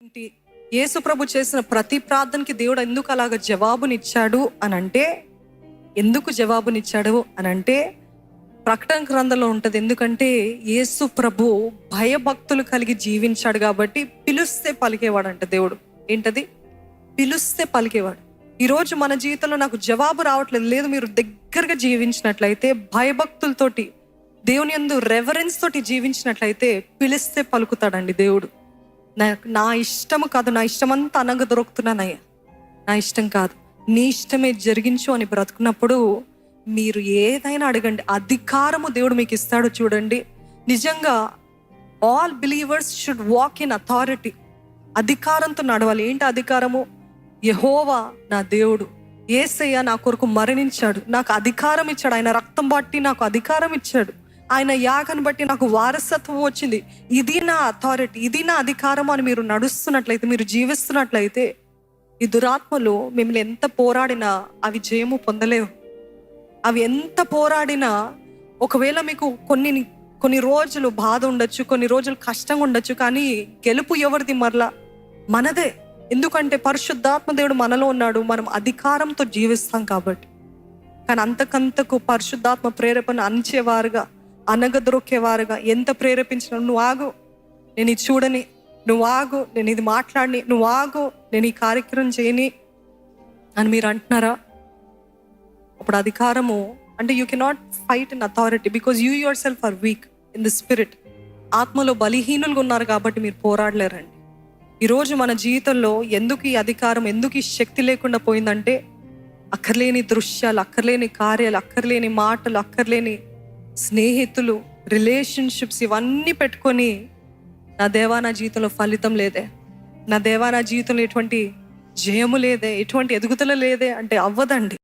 ఏంటి? యేసు ప్రభు చేసిన ప్రతి ప్రార్థనకి దేవుడు ఎందుకు అలాగ జవాబునిచ్చాడు అని అంటే ఎందుకు జవాబునిచ్చాడు అని అంటే ప్రకటన గ్రంథంలో ఉంటుంది ఎందుకంటే యేసు ప్రభు భయభక్తులు కలిగి జీవించాడు కాబట్టి పిలుస్తే పలికేవాడంట దేవుడు. ఏంటది? పిలుస్తే పలికేవాడు. ఈరోజు మన జీవితంలో నాకు జవాబు రావట్లేదు. లేదు మీరు దగ్గరగా జీవించినట్లయితే భయభక్తులతోటి దేవుని యందు రెవరెన్స్ తోటి జీవించినట్లయితే పిలిస్తే పలుకుతాడండి దేవుడు. నా నా ఇష్టము కాదు నా ఇష్టమంతా అనగ దొరుకుతున్నానయ్యా నా ఇష్టం కాదు. నీ ఇష్టమే జరిగించు అని బ్రతుకున్నప్పుడు మీరు ఏదైనా అడగండి. అధికారము దేవుడు మీకు ఇస్తాడు చూడండి. నిజంగా all believers should walk in authority అధికారంతో నడవాలి. ఏంటి అధికారము? యహోవా నా దేవుడు. ఏసయ్య నా కొరకు మరణించాడు. నాకు అధికారం ఇచ్చాడు. ఆయన రక్తం బట్టి నాకు అధికారం ఇచ్చాడు. ఆయన యాగను బట్టి నాకు వారసత్వం వచ్చింది. ఇది నా అథారిటీ ఇది నా అధికారం అని మీరు నడుస్తున్నట్లయితే మీరు జీవిస్తున్నట్లయితే ఈ దురాత్మలు మిమ్మల్ని ఎంత పోరాడినా అవి జయము పొందలేవు. అవి ఎంత పోరాడినా ఒకవేళ మీకు కొన్ని కొన్ని రోజులు బాధ ఉండొచ్చు కొన్ని రోజులు కష్టంగా ఉండొచ్చు కానీ గెలుపు ఎవరిది మరలా? మనదే. ఎందుకంటే పరిశుద్ధాత్మ దేవుడు మనలో ఉన్నాడు మనం అధికారంతో జీవిస్తాం కాబట్టి. కానీ అంతకంతకు పరిశుద్ధాత్మ ప్రేరేపణ అంచేవారుగా. అనగదొరికేవారుగా. ఎంత ప్రేరేపించిన నువ్వు ఆగు నేను ఇది చూడని. నువ్వు ఆగు నేను ఇది మాట్లాడిని. నువ్వు ఆగు నేను ఈ కార్యక్రమం చేయని అని మీరు అంటున్నారా? అప్పుడు అధికారము అంటే you cannot fight in authority because you yourself are weak in the spirit ఆత్మలో బలహీనులుగా ఉన్నారు కాబట్టి మీరు పోరాడలేరండి. ఈరోజు మన జీవితంలో ఎందుకు ఈ అధికారం ఎందుకు ఈ శక్తి లేకుండా పోయిందంటే అక్కర్లేని దృశ్యాలు అక్కర్లేని కార్యాలు అక్కర్లేని మాటలు అక్కర్లేని స్నేహితులు రిలేషన్షిప్స్ ఇవన్నీ పెట్టుకొని నా దేవా నా జీవితంలో ఫలితం లేదే. నా దేవా నా జీవితంలో ఎటువంటి జయము లేదే ఎటువంటి ఎదుగుదల లేదే అంటే అవ్వదండి.